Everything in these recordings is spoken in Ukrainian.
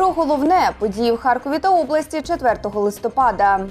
Про головне події в Харкові та області 4 листопада.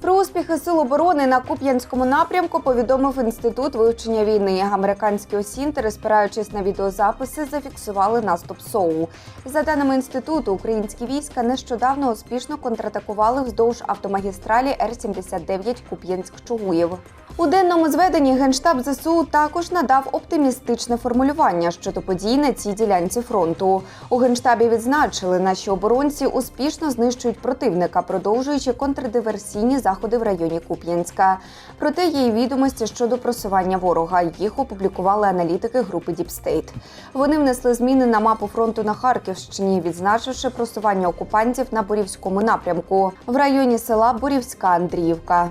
Про успіхи сил оборони на Куп'янському напрямку повідомив інститут вивчення війни. Американські осінтери, спираючись на відеозаписи, зафіксували наступ СОУ. За даними інституту, українські війська нещодавно успішно контратакували вздовж автомагістралі Р-79 Куп'янськ-Чугуєв. У денному зведенні генштаб ЗСУ також надав оптимістичне формулювання щодо подій на цій ділянці фронту. У генштабі відзначили, наші оборонці успішно знищують противника, продовжуючи контрдиверсійні заходи в районі Куп'янська. Проте є й відомості щодо просування ворога. Їх опублікували аналітики групи Діпстейт. Вони внесли зміни на мапу фронту на Харківщині, відзначивши просування окупантів на Борівському напрямку в районі села Борівська Андріївка.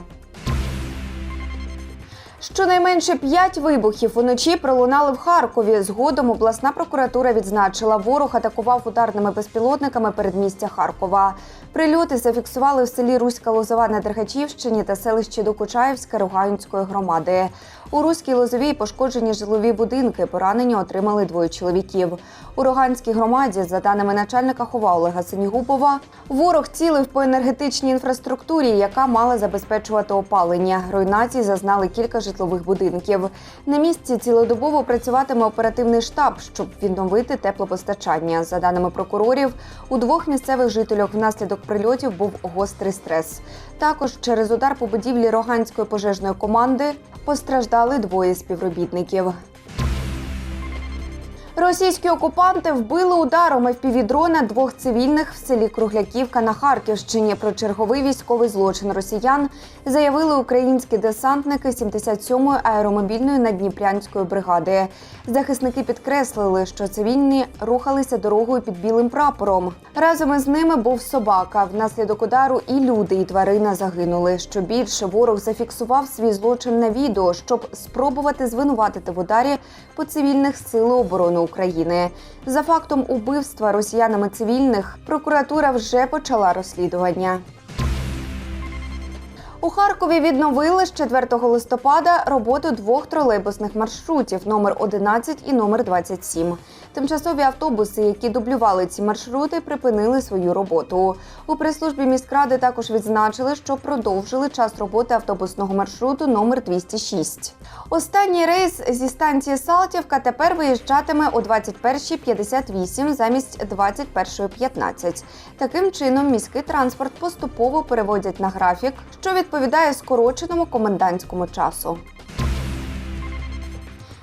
Щонайменше п'ять вибухів уночі пролунали в Харкові. Згодом обласна прокуратура відзначила, ворог атакував ударними безпілотниками передмістя Харкова. Прильоти зафіксували в селі Руська Лозова на Дергачівщині та селищі Докучаївська Руганської громади. У Руській Лозовій пошкоджені жилові будинки. Поранені отримали двоє чоловіків. У Роганській громаді, за даними начальника хова Олега Синігубова, ворог цілив по енергетичній інфраструктурі, яка мала забезпечувати опалення. Руйнації зазнали кілька житлових будинків. На місці цілодобово працюватиме оперативний штаб, щоб відновити теплопостачання. За даними прокурорів, у двох місцевих жителях внаслідок прильотів був гострий стрес. Також через удар по будівлі Роганської пожежної команди постраждали двоє співробітників. Російські окупанти вбили ударом ФПВ-дрона двох цивільних в селі Кругляківка на Харківщині. Про черговий військовий злочин росіян заявили українські десантники 77-ї аеромобільної надніпрянської бригади. Захисники підкреслили, що цивільні рухалися дорогою під білим прапором. Разом із ними був собака. Внаслідок удару і люди, і тварина загинули. Що більше ворог зафіксував свій злочин на відео, щоб спробувати звинуватити в ударі по цивільних сили оборони України. За фактом убивства росіянами цивільних прокуратура вже почала розслідування. У Харкові відновили з 4 листопада роботу двох тролейбусних маршрутів номер 11 і номер 27. Тимчасові автобуси, які дублювали ці маршрути, припинили свою роботу. У прес-службі міськради також відзначили, що продовжили час роботи автобусного маршруту номер 206. Останній рейс зі станції Салтівка тепер виїжджатиме о 21.58 замість 21.15. Таким чином, міський транспорт поступово переводять на графік, що відповідає скороченому комендантському часу.